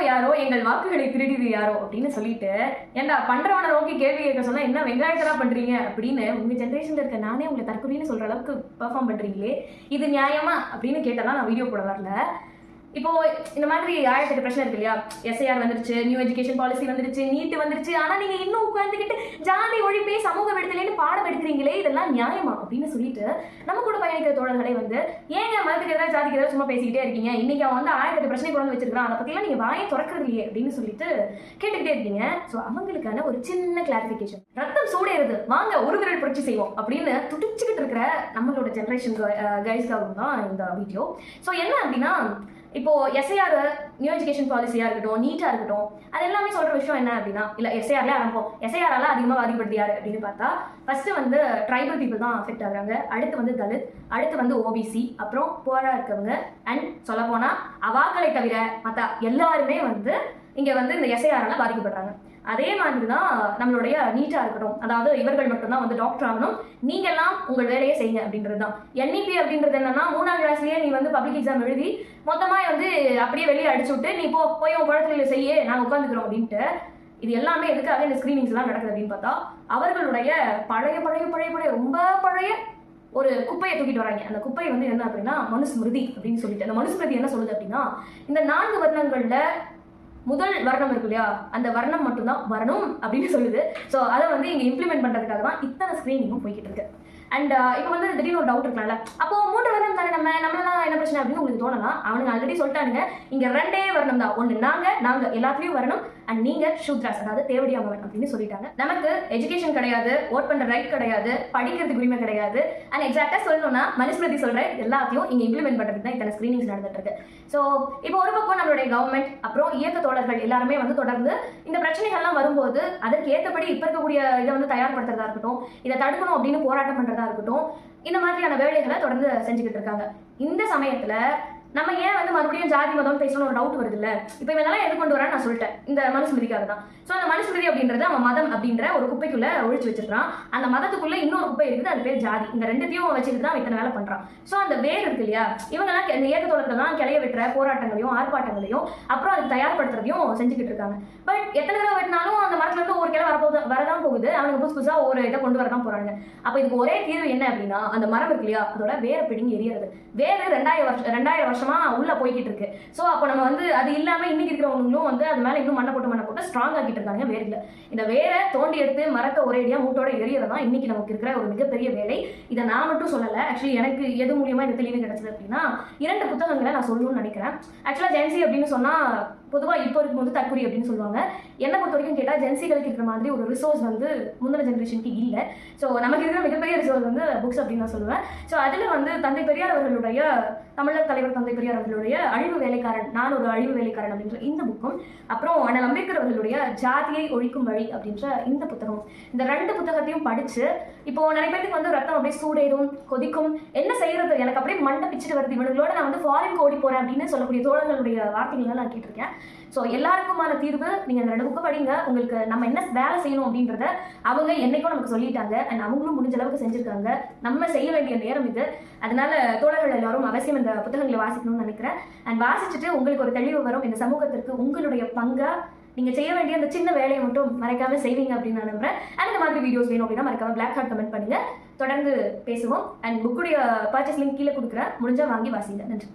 யாரோ எங்கள் வாக்குகளை திருடியது யாரோ அப்படின்னு சொல்லிட்டு ஏன்டா பண்றவனை நோக்கி கேள்வி கேட்க சொன்னா என்ன வெங்காயத்தெல்லாம் பண்றீங்க? அப்படின்னு உங்க ஜென்ரேஷன்ல இருக்க நானே உங்களை தற்கொலைன்னு சொல்ற அளவுக்கு பெர்ஃபார்ம் பண்றீங்களே இது நியாயமா அப்படின்னு கேட்டதான் நான் வீடியோ போட வரல. இப்போ இந்த மாதிரி ஆயிரத்தெட்டு பிரச்சனை இருக்கு இல்லையா? எஸ்ஐஆர் வந்துருச்சு நியூ எஜுகேஷன் பாலிசி வந்துருச்சு நீட் வந்துருச்சு. ஆனா நீங்க இன்னும் உட்காந்துக்கிட்டு ஜாதி ஒழிப்பே சமூக விடுதலைன்னு பாடம் எடுக்கிறீங்களே இதெல்லாம் நியாயமா? அப்படின்னு சொல்லிட்டு நம்ம கூட பயணிக்கிற தோழர்களை வந்து ஏங்க மதத்துக்கு எதாவது ஜாதிக்கு ஏதாவது சும்மா பேசிக்கிட்டே இருக்கீங்க? இன்னைக்கு அவன் வந்து ஆயிரத்தெட்டு பிரச்சனை கொண்டு வச்சிருக்கான் அதை பத்திலாம் நீங்க வாயை திறக்கிறது இல்லையே அப்படின்னு சொல்லிட்டு கேட்டுக்கிட்டே இருக்கீங்க. ஸோ அவங்களுக்கான ஒரு சின்ன கிளாரிபிகேஷன் ரத்தம் சூடேறுது. வாங்க ஒரு விரல் புரட்சி செய்வோம் அப்படின்னு துடிச்சுக்கிட்டு இருக்கிற நம்மளோட ஜென்ரேஷன் கைஸ்க்காகவும் தான் இந்த வீடியோ ஸோ என்ன அப்படின்னா இப்போ எஸ்ஐஆர் நியூ எஜுகேஷன் பாலிசியாக இருக்கட்டும் நீட்டாக இருக்கட்டும் அது எல்லாமே சொல்கிற விஷயம் என்ன அப்படின்னா இல்லை எஸ்ஐஆர்ல ஆரம்பம் எஸ்ஐஆரால் அதிகமாக பாதிப்படுது அப்படின்னு பார்த்தா ஃபர்ஸ்ட் வந்து ட்ரைபல் பீப்புள் தான் அஃபெக்ட் ஆகுறாங்க. அடுத்து வந்து தலித் அடுத்து வந்து ஓபிசி அப்புறம் போராக இருக்கவங்க அண்ட் சொல்ல போனா அவாக்களை தவிர மற்ற எல்லாருமே வந்து இங்கே வந்து இந்த எஸ்ஐஆரால் பாதிக்கப்படுறாங்க. அதே மாதிரி தான் நம்மளுடைய நீட்டாக இருக்கட்டும் அதாவது இவர்கள் மட்டும்தான் வந்து டாக்டர் ஆகணும். நீங்கள்லாம் உங்கள் வேலையை செய்யுங்க அப்படின்றது தான் என்இபி அப்படின்றது என்னன்னா மூணாம் கிளாஸ்லயே நீ வந்து பப்ளிக் எக்ஸாம் எழுதி மொத்தமாக வந்து அப்படியே வெளியே அடிச்சு விட்டு நீ போ போய் உன் குழந்தைகளை செய்ய நாங்கள் உட்காந்துக்கிறோம் அப்படின்ட்டு இது எல்லாமே எதுக்காக இந்த ஸ்கிரீனிங்ஸ் எல்லாம் நடக்குது அப்படின்னு பார்த்தா அவர்களுடைய பழைய பழைய பழைய பழைய ரொம்ப பழைய ஒரு குப்பையை தூக்கிட்டு வராங்க. அந்த குப்பை வந்து என்ன அப்படின்னா மனுஸ்மிருதி அப்படின்னு சொல்லிட்டு. அந்த மனுஸ்மிருதி என்ன சொல்லுது அப்படின்னா இந்த நான்கு வர்ணங்கள்ல முதல் வர்ணம் இருக்கு இல்லையா? அந்த வர்ணம் மட்டும்தான் வரணும் அப்படின்னு சொல்லுது. ஸோ அதை வந்து இங்கே இம்ப்ளிமெண்ட் பண்ணுறதுக்காக தான் இத்தனை ஸ்க்ரீனிங்கும் போய்கிட்டு இருக்கு. அண்ட் uh, இப்போ வந்து திடீர்னு ஒரு டவுட் இருக்கலாம்ல அப்போ மூன்று வருடம் தானே நம்ம நம்மளாம் என்ன பிரச்சனை அப்படின்னு உங்களுக்கு தோணலாம். அவனுங்க ஆல்ரெடி சொல்லிட்டானுங்க. இங்க ரெண்டே வரணும் தான். ஒன்று நாங்க நாங்க எல்லாத்துலயும் வரணும். அண்ட் நீங்க ஷூத்ராஸ் அதாவது தேவடியாமவன் அப்படின்னு சொல்லிட்டாங்க. நமக்கு எஜுகேஷன் கிடையாது ஓட் பண்ற ரைட் கிடையாது படிக்கிறதுக்கு உரிமை கிடையாது. அண்ட் எக்ஸாக்டா சொல்லணும்னா மனுஸ்மிருதி சொல்ற எல்லாத்தையும் இங்க இம்ப்ளிமெண்ட் பண்ணுறது தான் இத்தனை ஸ்கிரீனிங்ஸ் நடந்துட்டு இருக்கு. ஸோ இப்போ ஒரு பக்கம் நம்மளுடைய கவர்மெண்ட் அப்புறம் இயக்க தோழர்கள் எல்லாருமே வந்து தொடர்ந்து இந்த பிரச்சனைகள்லாம் வரும்போது அதற்கு ஏற்றபடி இப்போ இருக்கக்கூடிய இதை வந்து தயார்படுத்துறதா இருக்கட்டும் இதை தடுக்கணும் அப்படின்னு போராட்டம் பண்றதா இருக்கட்டும். இந்த மாதிரியான வேலைகளை தொடர்ந்து செஞ்சுக்கிட்டு இருக்காங்க. இந்த சமயத்துல நம்ம ஏன் வந்து மறுபடியும் ஜாதி மதம் பேசணும் ஒரு டவுட் வருது இல்ல இப்போ இவனால எது கொண்டு வரான்னு நான் சொல்லிட்டேன். இந்த மனுஸ்மிருதிக்காக தான் ஸோ அந்த மனுஸ்மிருதி அப்படின்றது அவன் மதம் அப்படின்ற ஒரு குப்பைக்குள்ள ஒழிச்சு வச்சிருக்கான் அந்த மதத்துக்குள்ள இன்னொரு குப்பை இருக்குது அது பேர் ஜாதி. இந்த ரெண்டுத்தையும் வச்சுட்டு தான் இத்தனை வேலை பண்றான். ஸோ அந்த வேர் இருக்கு இல்லையா? இவங்கெல்லாம் இந்த இயக்கத்தோழர்கள் தான் கிளைய வெட்டுற போராட்டங்களையும் ஆர்ப்பாட்டங்களையும் அப்புறம் அதுக்கு தயார்படுத்துறதையும் செஞ்சுக்கிட்டு இருக்காங்க. பட் எத்தனை தடவை வெட்டினாலும் அந்த மரத்துல இருந்து ஒரு கிளை வரப்போது வரதான் போகுது. அவனுக்கு புதுசு புதுசா ஒரு இதை கொண்டு வரதான் போறாங்க அப்ப இதுக்கு ஒரே தீர்வு என்ன அப்படின்னா அந்த மரம் இருக்கு இல்லையா? அதோட வேற பிடிங்கி எரியறது வேறு ரெண்டாயிரம் வருஷம் ரெண்டாயிரம் வருஷம் உள்ள போய்கிட்டு இருக்கு. ஸோ அப்போ நம்ம வந்து அது இல்லாம இன்னைக்கு இருக்கிறவங்களும் வந்து அது மேல இன்னும் மண்ணை போட்டு மண்ணை போட்டு ஸ்ட்ராங் ஆக்கிட்டு இருக்காங்க வேர்ல இந்த வேரை தோண்டி எடுத்து மரத்தை ஒரேடியா மூட்டோட எரியறதான் இன்னைக்கு நமக்கு இருக்கிற ஒரு மிகப்பெரிய வேலை. இதை நான் மட்டும் சொல்லலை. ஆக்சுவலி எனக்கு எது மூலியமா இந்த தெளிவு கிடைச்சது அப்படின்னா இரண்டு புத்தகங்களை நான் சொல்லணும்னு நினைக்கிறேன். ஆக்சுவலா ஜென்சி அப்படின்னு சொன்னா பொதுவாக இப்போ இருக்கும்போது தற்குறி அப்படின்னு சொல்லுவாங்க. என்னை பொறுத்த வரைக்கும் கேட்டால் ஜென்சிகளுக்கு இருக்கிற மாதிரி ஒரு ரிசோர்ஸ் வந்து முந்தின ஜென்ரேஷனுக்கு இல்லை. ஸோ நமக்கு இருக்கிற மிகப்பெரிய ரிசோர்ஸ் வந்து புக்ஸ் அப்படின்னு நான் சொல்லுவேன். ஸோ அதில் வந்து தந்தை பெரியார் அவர்களுடைய தமிழர் தலைவர் தந்தை பெரியார் அவர்களுடைய அழிவு வேலைக்காரன் நான் ஒரு அழிவு வேலைக்காரன் அப்படின்ற இந்த புக்கும் அப்புறம் அண்ணல் அம்பேத்கர் அவர்களுடைய ஜாதியை ஒழிக்கும் வழி அப்படின்ற இந்த புத்தகம். இந்த ரெண்டு புத்தகத்தையும் படித்து இப்போ நிறைய பேருக்கு வந்து ரத்தம் அப்படியே சூடேறும் கொதிக்கும். என்ன செய்யறது? எனக்கு அப்படியே மண்டை பிச்சுட்டு வருது. இவனுங்களோட நான் வந்து ஃபாரின் ஓடி போறேன் அப்படின்னு சொல்லக்கூடிய தோழர்களுடைய வார்த்தைகள்லாம் நான் கேட்டிருக்கேன். ஸோ எல்லாருக்குமான தீர்வு நீங்க அந்த ரெண்டு புக்கு படிங்க. உங்களுக்கு நம்ம என்ன வேலை செய்யணும் அப்படின்றத அவங்க என்னைக்கும் நமக்கு சொல்லிட்டாங்க. அண்ட் அவங்களும் முடிஞ்ச அளவுக்கு செஞ்சிருக்காங்க. நம்ம செய்ய வேண்டிய நேரம் இது. அதனால தோழர்கள் எல்லாரும் அவசியம் இந்த புத்தகங்களை வாசிக்கணும்னு நினைக்கிறேன். அண்ட் வாசிச்சுட்டு உங்களுக்கு ஒரு தெளிவு வரும். இந்த சமூகத்திற்கு உங்களுடைய பங்கா நீங்க செய்ய வேண்டிய அந்த சின்ன வேலையை மட்டும் மறைக்காம செய்வீங்க அப்படின்னு நான் நம்புறேன். அண்ட் இந்த மாதிரி வீடியோஸ் வேணும் அப்படின்னா மறக்காம பிளாக் ஹார்ட் கமெண்ட் பண்ணுங்க. தொடர்ந்து பேசுவோம். அண்ட் புக்குடைய பர்ச்சேஸ் லிங்க் கீழே கொடுக்குறேன். முடிஞ்சா வாங்கி வாசிங்க. நன்றி.